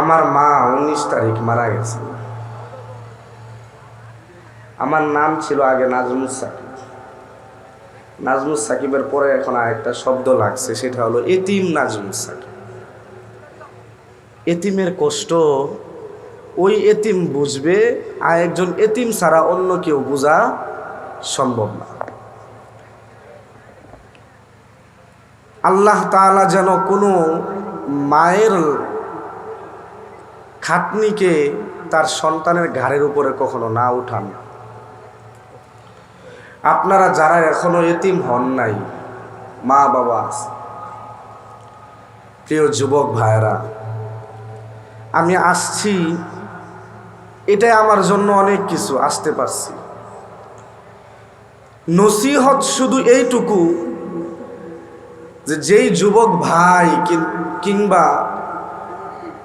আমার মা উনিশ তারিখ মারা গেছে। আমার নাম ছিল আগে নাজমুস সাকিব। নাজমুস সাকিবের পরে এখন আরেকটা শব্দ লাগছে, সেটা হলো এতিম নাজমুস সাকিব। এতিমের কষ্ট, ওই এতিম বুঝবে আর একজন এতিম ছাড়া অন্য কেউ বোঝা সম্ভব না। আল্লাহ তাআলা যেন কোনো মায়ের খাটনিকে তার সন্তানের ঘাড়ের উপরে কখনো না উঠান। আপনারা যারা এখনও এতিম হন নাই মা বাবা প্রিয় যুবক ভাইরা আমি আসছি, এটাই আমার জন্য অনেক কিছু, আসতে পারছি। নসিহত শুধু এইটুকু যে যেই যুবক ভাই কিংবা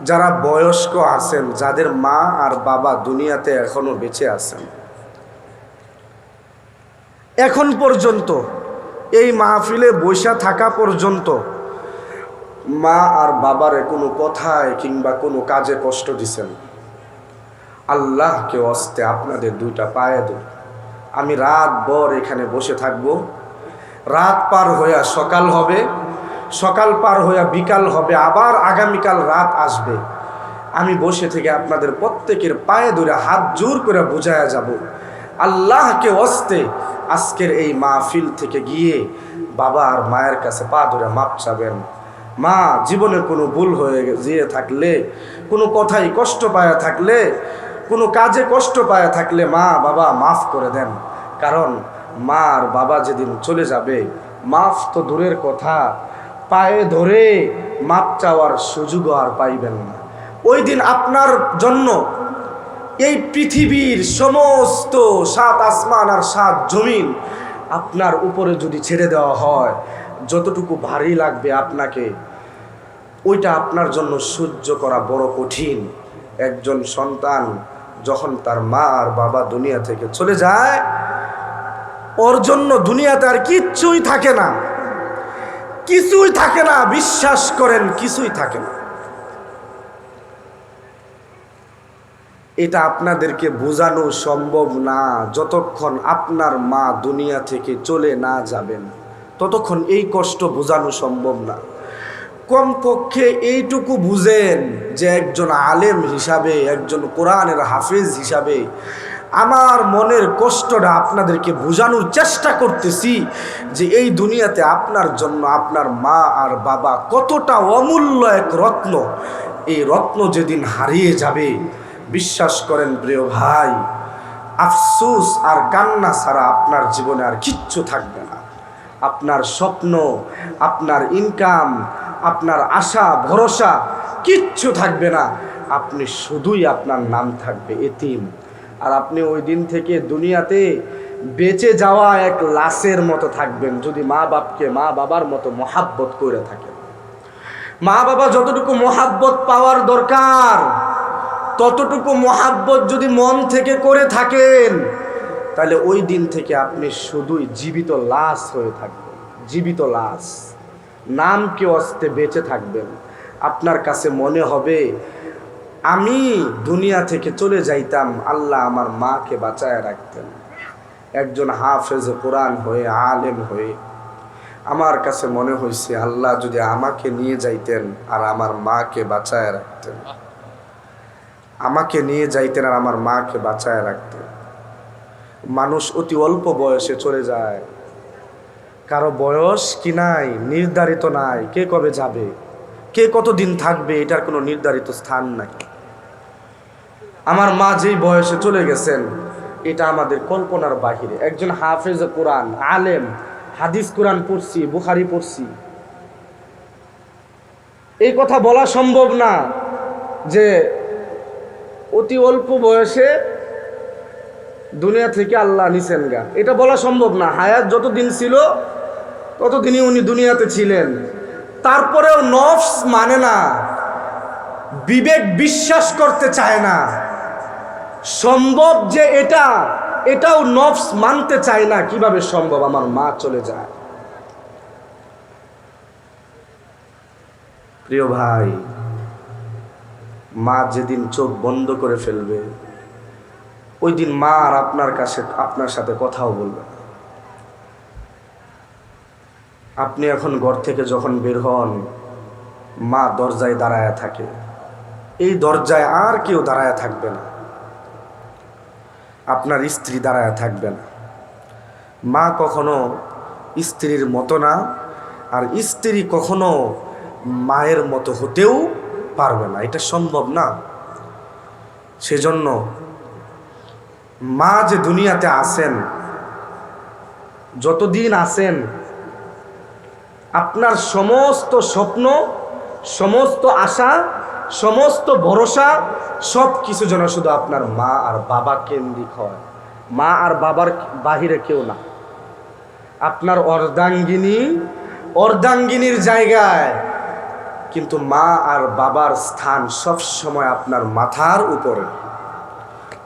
যারা বয়স্ক আছেন, যাদের মা আর বাবা দুনিয়াতে এখনও বেঁচে আছেন। এখন পর্যন্ত, এই মাহফিলে বৈশা থাকা পর্যন্ত, মা আর বাবারে কোনো কথায় কিংবা কোনো কাজে কষ্ট দিছেন। আল্লাহকে অস্তে আপনাদের দুইটা পায়ে দূর আমি রাত ভর এখানে বসে থাকব। রাত পার হইয়া সকাল হবে। সকাল পার হইয়া বিকাল হবে, আবার আগামীকাল রাত আসবে। আমি বসে থেকে আপনাদের প্রত্যেকের পায়ে ধরে হাত জোর করে বোঝায়া যাব। আল্লাহকে অস্তে আজকের এই মাহফিল থেকে গিয়ে বাবা আর মায়ের কাছে পা ধরে মাপ চাবেন। মা, জীবনে কোনো ভুল হয়ে যেয়ে থাকলে, কোনো কথাই কষ্ট পায়া থাকলে, কোনো কাজে কষ্ট পায়া থাকলে মা, বাবা মাফ করে দেন। কারণ মা আর বাবা যেদিন চলে যাবে, মাফ তো দূরের কথা। পায়ে ধরে মাপ চাওয়ার সুযোগও আর পাইবেন না। ওই দিন আপনার জন্য এই পৃথিবীর সমস্ত সাত আসমান আর সাত জমিন আপনার উপরে যদি ছেড়ে দেওয়া হয়, যতটুকু ভারী লাগবে আপনাকে, ওইটা আপনার জন্য সহ্য করা বড় কঠিন। একজন সন্তান যখন তার মা আর বাবা দুনিয়া থেকে চলে যায়, ওর জন্য দুনিয়াতে আর কিচ্ছুই থাকে না। কিছুই থাকে না, বিশ্বাস করেন, কিছুই থাকে না। এটা আপনাদেরকে বোঝানো সম্ভব না, যতক্ষণ আপনার মা দুনিয়া থেকে চলে না যাবেন, ততক্ষণ এই কষ্ট বোঝানো সম্ভব না। কমপক্ষে এইটুকু বুঝেন যে একজন আলেম হিসাবে, একজন কোরআনের হাফিজ হিসাবে আমার মনের কষ্টটা আপনাদেরকে বোঝানোর চেষ্টা করতেছি যে এই দুনিয়াতে আপনার জন্য আপনার মা আর বাবা কতটা অমূল্য এক রত্ন। এই রত্ন যেদিন হারিয়ে যাবে, বিশ্বাস করেন প্রিয় ভাই, আফসুস আর কান্না ছাড়া আপনার জীবনে আর কিচ্ছু থাকবে না। আপনার স্বপ্ন, আপনার ইনকাম আপনার আশা, ভরসা কিচ্ছু থাকবে না। আপনি শুধুই আপনার নাম থাকবে এতিম। আর আপনি ওই দিন থেকে দুনিয়াতে বেঁচে যাওয়া এক লাশের মতো থাকবেন, যদি মা বাপকে, মা বাবার মতো মহাব্বত করে থাকেন। মা বাবা যতটুকু মহাব্বত পাওয়ার দরকার, ততটুকু মহাব্বত যদি মন থেকে করে থাকেন, তাহলে ওই দিন থেকে আপনি শুধুই জীবিত লাশ হয়ে থাকবেন, জীবিত লাশ। নামকে অস্তে বেঁচে থাকবেন। আপনার কাছে মনে হবে আমি দুনিয়া থেকে চলে যাইতাম, আল্লাহ আমার মাকে বাঁচায় রাখতেন। একজন হাফেজ কোরআন হয়ে, আলেম হয়ে, আমার কাছে মনে হয়েছে আল্লাহ যদি আমাকে নিয়ে যাইতেন আর আমার মাকে বাঁচায় রাখতেন। আমাকে নিয়ে যাইতেন আর আমার মাকে বাঁচায় রাখতেন। মানুষ অতি অল্প বয়সে চলে যায়। কারও বয়স কি নাই, নির্ধারিত নাই, কে কবে যাবে, কে কতদিন থাকবে, এটার কোনো নির্ধারিত স্থান নাই। আমার মা যেই বয়সে চলে গেছেন, এটা আমাদের কল্পনার বাহিরে। একজন হাফেজ কোরআন, আলেম, হাদিস কোরআন পড়ছি, বুখারি পড়ছি। এই কথা বলা সম্ভব না যে অতি অল্প বয়সে দুনিয়া থেকে আল্লাহ নিছেন গা। এটা বলা সম্ভব না। হায়াত যতদিন ছিল, ততদিনই উনি দুনিয়াতে ছিলেন। তারপরেও নফস মানে না, বিবেক বিশ্বাস করতে চায় না। সম্ভব যে এটা, এটাও নফস মানতে চায় না, কীভাবে সম্ভব? আমার মা চলে যায়। প্রিয় ভাই, মা যেদিন চোখ বন্ধ করে ফেলবে ওই দিন মা আর আপনার কাছে, আপনার সাথে কথাও বলবে আপনি এখন ঘর থেকে যখন বের হন, মা দরজায় দাঁড়ায় থাকে। এই দরজায় আর কেউ দাঁড়ায় থাকবে না। আপনার স্ত্রী দাঁড়ায় থাকবে না। মা কখনো স্ত্রীর মতো না, আর স্ত্রী কখনো মায়ের মতো হতেও পারবে না। এটা সম্ভব না। সেজন্য মা যে দুনিয়াতে আসেন যতদিন আসেন আপনার সমস্ত স্বপ্ন, সমস্ত আশা সমস্ত ভরসা, সব কিছু যেন শুধু আপনার মা আর বাবা কেন্দ্রিক হয়। মা আর বাবার বাহিরে কেউ না। আপনার অর্ধাঙ্গিনী, অর্ধাঙ্গিনীর জায়গায়। কিন্তু মা আর বাবার স্থান সব সময় আপনার মাথার উপরে।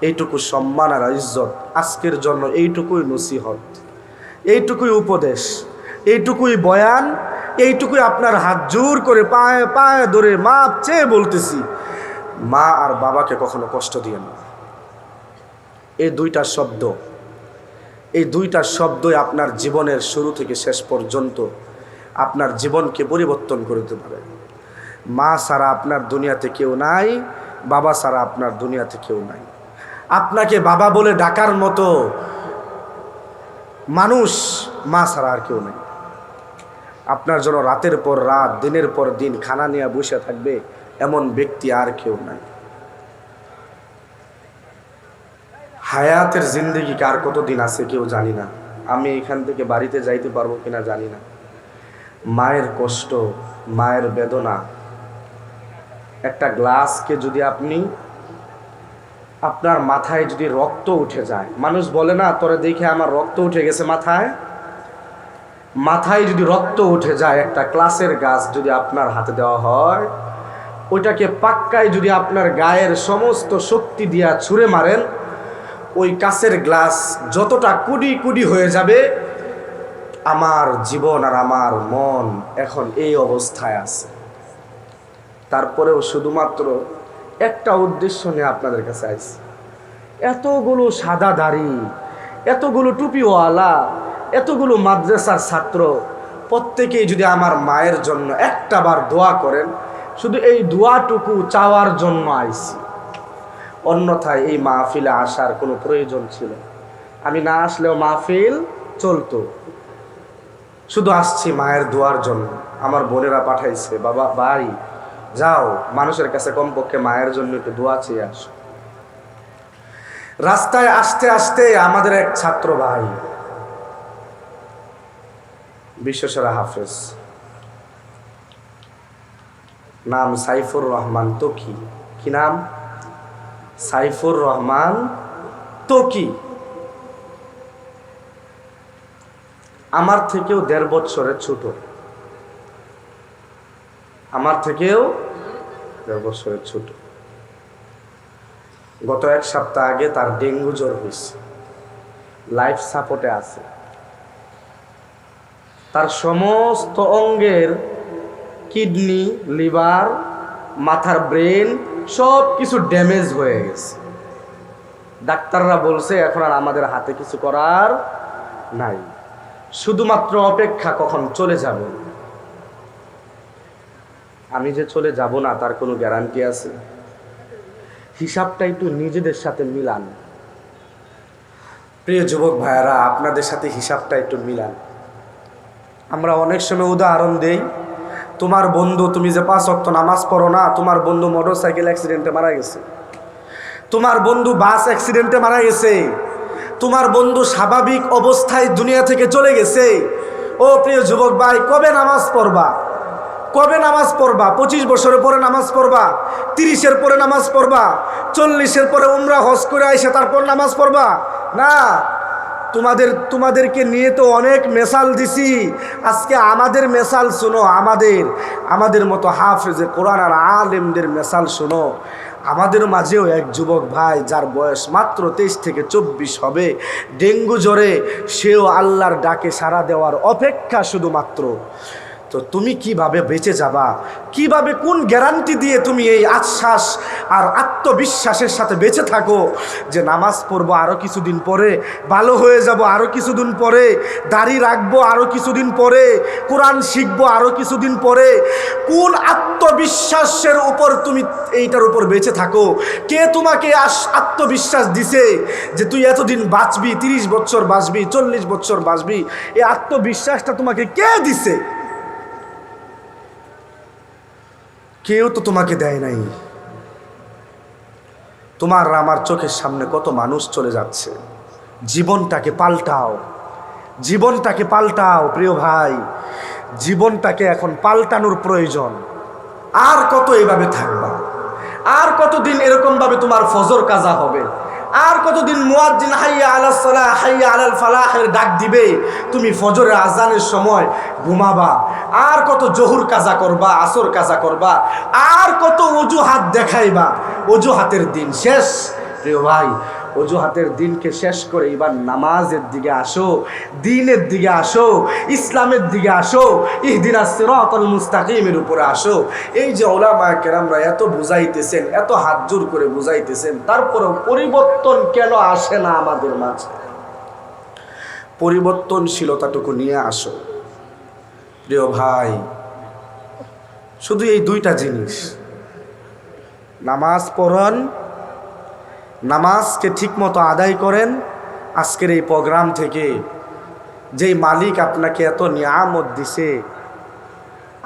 এইটুকু সম্মান আর ইজ্জত আজকের জন্য এইটুকুই নসিহত। এইটুকুই উপদেশ, এইটুকুই বয়ান এইটুকুই আপনার হাত জোর করে পায়ে পায়ে ধরে মাপ চেয়ে বলতেছি। মা আর বাবাকে কখনো কষ্ট দিয়ে না। এই দুইটা শব্দ, এই দুইটা শব্দই আপনার জীবনের শুরু থেকে শেষ পর্যন্ত আপনার জীবনকে পরিবর্তন করে দিতে পারে। মা ছাড়া আপনার দুনিয়াতে কেউ নাই, বাবা ছাড়া আপনার দুনিয়াতে কেউ নাই। আপনাকে বাবা বলে ডাকার মতো মানুষ মা ছাড়া আর কেউ নেই। আপনার জন্য রাতের পর রাত, দিনের পর দিন খানা নিয়ে বসে থাকবে এমন ব্যক্তি আর কেউ নাই। হায়াতের জিন্দগি কার কত দিন আছে কেউ জানি না। আমি এখান থেকে বাড়িতে যাইতে পারব কিনা জানি না। মায়ের কষ্ট, মায়ের বেদনা। একটা গ্লাসকে যদি আপনি, আপনার মাথায় যদি রক্ত উঠে যায়, মানুষ বলে না, তোরে দেখে আমার রক্ত উঠে গেছে মাথায়? মাথায় যদি রক্ত উঠে যায় একটা ক্লাসের গাছ যদি আপনার হাতে দেওয়া হয়, ওইটাকে পাক্কায় যদি আপনার গায়ের সমস্ত শক্তি দিয়া ছুঁড়ে মারেন, ওই কাছের গ্লাস যতটা কুডি কুডি হয়ে যাবে, আমার জীবন আর আমার মন এখন এই অবস্থায় আছে। তারপরেও শুধুমাত্র একটা উদ্দেশ্য নিয়ে আপনাদের কাছে আইছি। এতগুলো সাদা দাড়ি, এতগুলো টুপিওয়ালা এতগুলো মাদ্রাসার ছাত্র প্রত্যেকেই যদি আমার মায়ের জন্য একটা বার দোয়া করেন, শুধু এই দোয়াটুকু চাওয়ার জন্য আইছি। অন্যথায় এই মাহফিলে আসার কোনো প্রয়োজন ছিল আমি না আসলেও মাহফিল চলতো। শুধু আসছি মায়ের দোয়ার জন্য। আমার বোনেরা পাঠাইছে, বাবা, ভাই, যাও, মানুষের কাছে কমপক্ষে মায়ের জন্য একটু দোয়া চেয়ে আসো। রাস্তায় আসতে আসতে আমাদের এক ছাত্র ভাই বিশ্বসেরা হাফেজ। নাম সাইফুর রহমান তকি। কি নাম? সাইফুর রহমান তকি। আমার থেকেও দেড় বছরের ছোট। আমার থেকেও দেড় বছরের ছোট। গত এক সপ্তাহ আগে তার ডেঙ্গু জ্বর হয়েছে। লাইফ সাপোর্টে আছে। তার সমস্ত অঙ্গের কিডনি, লিভার, মাথার ব্রেন সব কিছু ড্যামেজ হয়ে গেছে। ডাক্তাররা বলছে, এখন আর আমাদের হাতে কিছু করার নাই। শুধুমাত্র অপেক্ষা কখন চলে যাবে। আমি যে চলে যাব না, তার কোনো গ্যারান্টি আছে? হিসাবটা একটু নিজেদের সাথে মিলান। প্রিয় যুবক ভাইয়ারা, আপনাদের সাথে হিসাবটা একটু মিলান। আমরা অনেক সময় উদাহরণ দেই, তোমার বন্ধু, তুমি যে পাঁচ অক্ট নামাজ পড়ো না, তোমার বন্ধু মোটর সাইকেল অ্যাক্সিডেন্টে মারা গেছে। তোমার বন্ধু বাস অ্যাক্সিডেন্টে মারা গেছে। তোমার বন্ধু স্বাভাবিক অবস্থায় দুনিয়া থেকে চলে গেছে। ও প্রিয় যুবক ভাই, কবে নামাজ পড়বা? কবে নামাজ পড়বা? পঁচিশ বছরের পরে নামাজ পড়বা? তিরিশের পরে নামাজ পড়বা? চল্লিশের পরে উমরা হজ করে আইসে তারপর নামাজ পড়বা? না। তোমাদের, তোমাদেরকে নিয়ে তো অনেক মেশাল দিছি। আজকে আমাদের মেশাল শোনো, আমাদের আমাদের মতো হাফেজে কোরআন আর আলেমদের মেশাল শোনো। আমাদের মাঝেও এক যুবক ভাই, যার বয়স মাত্র তেইশ থেকে চব্বিশ হবে, ডেঙ্গু জ্বরে সেও আল্লাহর ডাকে সাড়া দেওয়ার অপেক্ষা শুধুমাত্র। তো তুমি কীভাবে বেঁচে যাবা? কীভাবে কোন গ্যারান্টি দিয়ে তুমি এই আশ্বাস আর আত্মবিশ্বাসের সাথে বেঁচে থাকো? যে নামাজ পড়ব আরও কিছুদিন পরে, ভালো হয়ে যাব আরও কিছুদিন পরে, দাড়ি রাখব আরও কিছুদিন পরে, কোরআন শিখব আরও কিছুদিন পরে, কোন আত্মবিশ্বাসের উপর তুমি এইটার উপর বেঁচে থাকো? কে তোমাকে আত্মবিশ্বাস দিছে যে তুই এতদিন বাঁচবি, তিরিশ বছর বাঁচবি, চল্লিশ বছর বাঁচবি? এই আত্মবিশ্বাসটা তোমাকে কে দিছে? কেউ তো তোমাকে দেয় নাই। তোমার আমার চোখের সামনে কত মানুষ চলে যাচ্ছে। জীবনটাকে পাল্টাও। জীবনটাকে পাল্টাও, প্রিয় ভাই। জীবনটাকে এখন পাল্টানোর প্রয়োজন। আর কত এইভাবে থাকবা? আর কতদিন এরকমভাবে তোমার ফজর কাজা হবে? আর কতদিন মুয়াজ্জিন হাইয়া আলাস সালাহ, হাইয়া আলাল ফালাহের ডাক দিবে? তুমি ফজরের আজানের সময় ঘুমাবা। আর কত জহুর কাজা করবা, আসর কাজা করবা। আর কত অজুহাত দেখাইবা। অজুহাতের দিন শেষ। প্রিয় ভাই অজুহাতের দিনকে শেষ করে এবার নামাজের দিকে আসো, দিনের দিকে আসো, ইসলামের দিকে আসো, ইহদিনা সিরাতাল মুস্তাকিমের উপরে আসো। এই যে ওলামা কেরামরা এত বুঝাইতেছেন, এত হাত জোর করে বুঝাইতেছেন, তারপরেও পরিবর্তন কেন আসে না আমাদের মাঝে? পরিবর্তনশীলতাটুকু নিয়ে আসো। প্রিয় ভাই, শুধু এই দুইটা জিনিস। নামাজ পড়ন নামাজকে ঠিকমতো আদায় করেন। আজকের এই প্রোগ্রাম থেকে যেই মালিক আপনাকে এত নিয়ামত দিছে,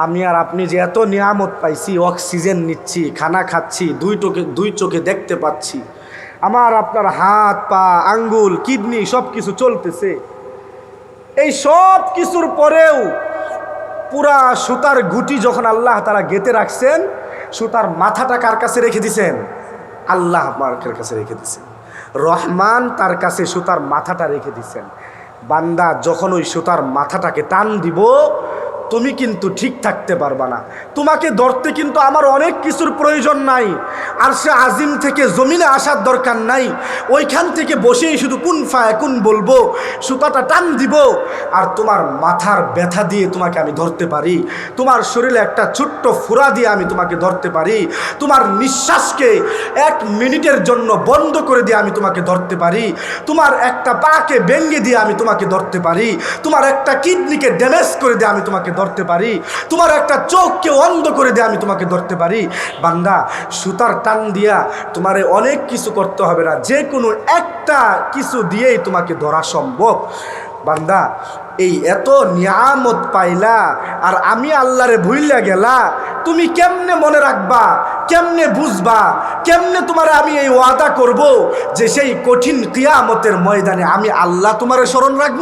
আমি আর আপনি যে এত নিয়ামত পাইছি, অক্সিজেন নিচ্ছি, খানা খাচ্ছি, দুই চোখে দুই চোখে দেখতে পাচ্ছি, আমার আপনার হাত, পা, আঙ্গুল, কিডনি সব কিছু চলতেছে। এই সব কিছুর পরেও পুরা সুতার গুটি যখন আল্লাহ তারা গেতে রাখছেন, সুতার মাথাটা কার কাছে রেখে দিছেন? আল্লাহ মার্কের কাছে রেখে দিছেন। রহমান তার কাছে সুতার মাথাটা রেখে দিছেন। বান্দা যখন ওই সুতার মাথাটাকে টান দিব তুমি কিন্তু ঠিক থাকতে পারবা না। তোমাকে ধরতে কিন্তু আমার অনেক কিছুর প্রয়োজন নাই। আর সে আজিম থেকে জমিনে আসার দরকার নাই। ওইখান থেকে বসেই শুধু কোন ফায় কোন বলব, সুতাটা টান দিব। আর তোমার মাথার ব্যথা দিয়ে তোমাকে আমি ধরতে পারি। তোমার শরীরে একটা ছোট্ট ফুরা দিয়ে আমি তোমাকে ধরতে পারি। তোমার নিঃশ্বাসকে এক মিনিটের জন্য বন্ধ করে দিয়ে আমি তোমাকে ধরতে পারি। তোমার একটা পাকে ভেঙ্গে দিয়ে আমি তোমাকে ধরতে পারি। তোমার একটা কিডনিকে ড্যামেজ করে দিয়ে আমি তোমাকে ধরতে পারি? তোমার একটা চোখকে অন্ধ করে দিয়ে আমি তোমাকে ধরতে পারি? বান্দা, সুতার টান দিয়া তোমারে অনেক কিছু করতে হবে না। যে কোনো একটা কিছু দিয়েই তোমাকে ধরা সম্ভব। বান্দা, এই এত নিয়ামত পাইলা আর আমি আল্লাহরে ভুইলা গেলা, তুমি কেমনে মনে রাখবা? কেমনে বুঝবা? কেমনে তোমার আমি এই ওয়াদা করব যে সেই কঠিন কিয়ামতের ময়দানে আমি আল্লাহ তোমারে স্মরণ রাখব?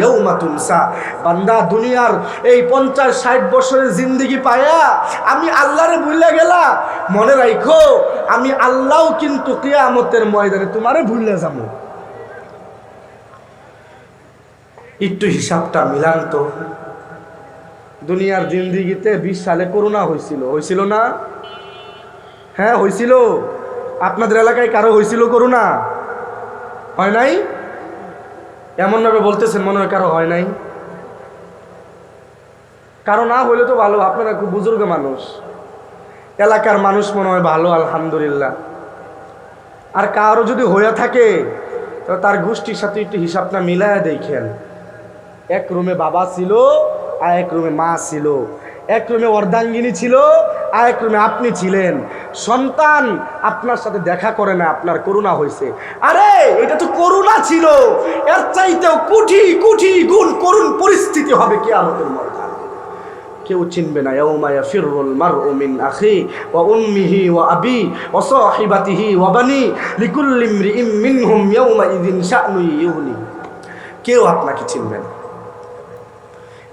তুনসা বান্দা দুনিয়ার এই পঞ্চাশ, ষাট বছরের পায়া আমি আল্লাহরে ভুলে গেলা। মনে রাখো আমি আল্লাহও কিন্তু কিয়ামতের ময়দানে তোমারে ভুলে একটু হিসাবটা মিলান তো। দুনিয়ার জিন্দিগিতে বিশ সালে করোনা হয়েছিল হয়েছিল না? হ্যাঁ হয়েছিল আপনাদের এলাকায় কারও হয়েছিল করোনা? হয় নাই? এমনভাবে বলতেছেন, মনে হয় কারও হয় নাই। কারও না হইলে তো ভালো আপনারা খুব বুজুর্গ মানুষ। এলাকার মানুষ মনে হয় ভালো, আলহামদুলিল্লাহ। আর কারও যদি হয়ে থাকে, তো তার গোষ্ঠীর সাথে একটু হিসাবটা মিলায় দেখেন। এক রুমে বাবা ছিল আর এক রুমে মা ছিল। এক রুমে অর্ধাঙ্গিনী ছিল আর এক রুমে আপনি ছিলেন। সন্তান আপনার সাথে দেখা করে না, আপনার করুণা হয়েছে। আরে, এটা তো করুণা ছিল। এর চাইতেও কুঠি কুঠি গুণ করুণ পরিস্থিতি হবে কে আমাদের মর্দান কেউ চিনবে না, ইয়াউমা ইয়াফিরুল মারউ মিন আখি ওয়া উম্মিহি ওয়া আবি ওয়া সাহিবাতিহি ওয়া বানি লিকুল্লি ইমরিইম মিনহুম ইয়াউমা ইযিন ইউগনি কেউ আপনাকে চিনবে না।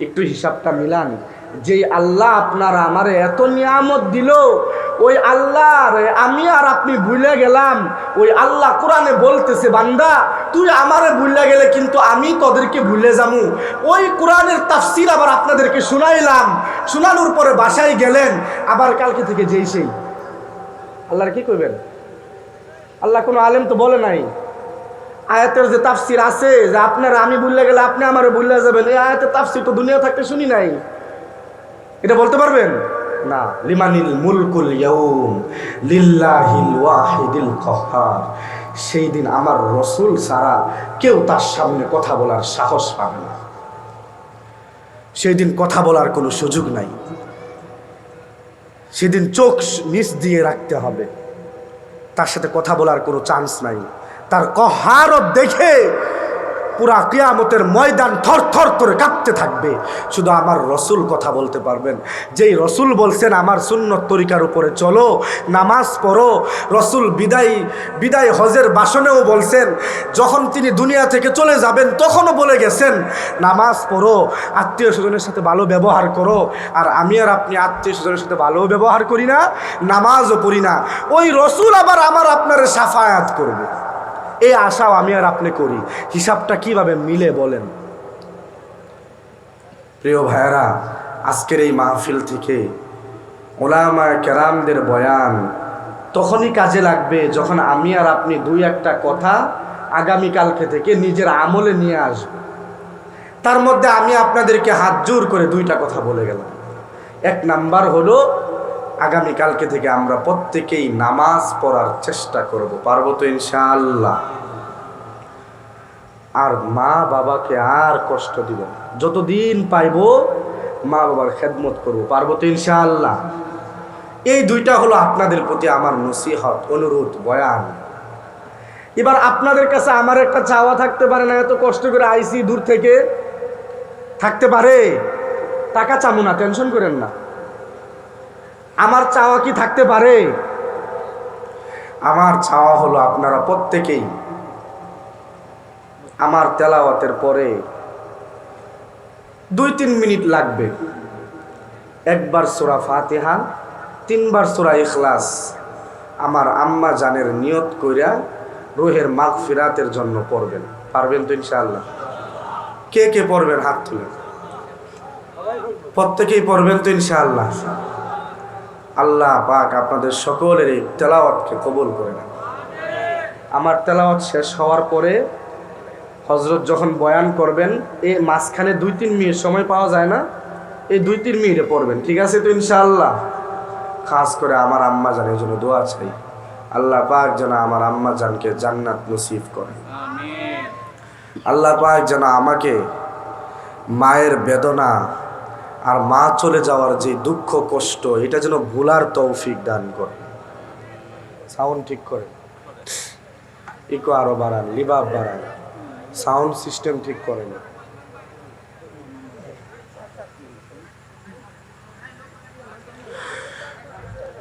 একটু হিসাবটা মিলান। যেই আল্লাহ আপনার আমারে এত নিয়ামত দিল, ওই আল্লাহ আমি আর আপনি ভুলে গেলাম, ওই আল্লাহ কোরআনে বলতেছে, বান্দা, তুই আমারে ভুলে গেলে কিন্তু আমি তোদেরকে ভুলে যামু। ওই কোরআনের তাফসির আবার আপনাদেরকে শুনাইলাম, শোনানোর পরে বাসায় গেলেন, আবার কালকে থেকে যেই সেই। আল্লাহর কি করবেন আল্লাহ কোনো আলেম তো বলে নাই। আয়াতের যে তাফসির আছে, যে আপনার আমি ভুললে গেলে আপনি আমারে ভুললে যাবেন, এই আয়াতের তাফসির তো দুনিয়া থাকতে শুনি নাই। এটা বলতে পারবেন? না। লিমানিল মুলকুল ইয়াউম লিল্লাহিল ওয়াহিদিল কহার। সেই দিন আমার রসুল ছাড়া কেউ তার সামনে কথা বলার সাহস পাবে না। সেই দিন কথা বলার কোনো সুযোগ নাই। সেদিন চোখ নিচ দিয়ে রাখতে হবে। তার সাথে কথা বলার কোনো চান্স নাই। তার কহারত দেখে পুরা কিয়ামতের ময়দান থর থর করে কাঁপতে থাকবে। শুধু আমার রসুল কথা বলতে পারবেন। যেই রসুল বলছেন, আমার সুন্নত তরিকার উপরে চলো, নামাজ পড়ো। রসুল বিদায় বিদায় হজের বাসনেও বলছেন, যখন তিনি দুনিয়া থেকে চলে যাবেন, তখনও বলে গেছেন, নামাজ পড়ো, আত্মীয় স্বজনের সাথে ভালো ব্যবহার করো। আর আমি আর আপনি আত্মীয় স্বজনের সাথে ভালো ব্যবহার করি না, নামাজও পড়ি না। ওই রসুল আবার আমার আপনার সাফায়াত করবে। এই আশাও আমি আর আপনি করি। হিসাবটা কীভাবে মিলে বলেন? প্রিয় ভাইয়েরা, আজকের এই মাহফিল থেকে ওলামা কেরামদের বয়ান তখনই কাজে লাগবে যখন আমি আর আপনি দুই একটা কথা আগামীকালকে থেকে নিজের আমলে নিয়ে আসব। তার মধ্যে আমি আপনাদেরকে হাত জোর করে দুইটা কথা বলে গেলাম। এক নাম্বার হলো আগামীকালকে থেকে আমরা প্রত্যেকেই নামাজ পড়ার চেষ্টা করব। পারব তো ইনশাআল্লাহ। আর মা বাবাকে আর কষ্ট দিব না। যতদিন পাইবো মা বাবার খেদমত করব। পারব তো ইনশাআল্লাহ। এই দুইটা হলো আপনাদের প্রতি আমার নসিহত, অনুরোধ, বয়ান। এবার আপনাদের কাছে আমার একটা চাওয়া থাকতে পারে না, এত কষ্ট করে আইসি দূর থেকে। থাকতে পারে। টাকা চামু না, টেনশন করেন না। আমার চাওয়া কি থাকতে পারে? আমার চাওয়া হলো আপনারা প্রত্যেকেই আমার তেলাওয়াতের পরে দুই তিন মিনিট লাগবে। একবার সোরা ফাতেহা, তিনবার সোরা ইখলাস। আমার আম্মা জানের নিয়ত কইরা রোহের মাগ ফিরাতের জন্য পড়বেন। পারবেন তো ইনশাআল্লাহ? কে কে পড়বেন হাত তুলে? প্রত্যেকেই পড়বেন তো ইনশাআল্লাহ। আল্লাহ পাক আপনাদের সকলের এই তেলাওয়াতকে কবুল করে নেন। আমার তেলাওয়াত শেষ হওয়ার পরে হজরত যখন বয়ান করবেন এই মাঝখানে দুই তিন মিনিট সময় পাওয়া যায় না এই দুই তিন মিনিটে পড়বেন। ঠিক আছে তো ইনশাআল্লাহ? খাস করে আমার আম্মা জানের জন্য দোয়া চাই। আল্লাহ পাক যেন আমার আম্মা জানকে জান্নাত নসিব করে। আল্লাহ পাক যেন আমাকে মায়ের বেদনা আর মা চলে যাওয়ার যে দুঃখ কষ্ট এটা যেন ভুলার তৌফিক দান করে সাউন্ড ঠিক করে ইকো আরো বাড়ান লিবাব বাড়ান সাউন্ড সিস্টেম ঠিক করেন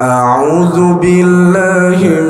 أعوذ بالله من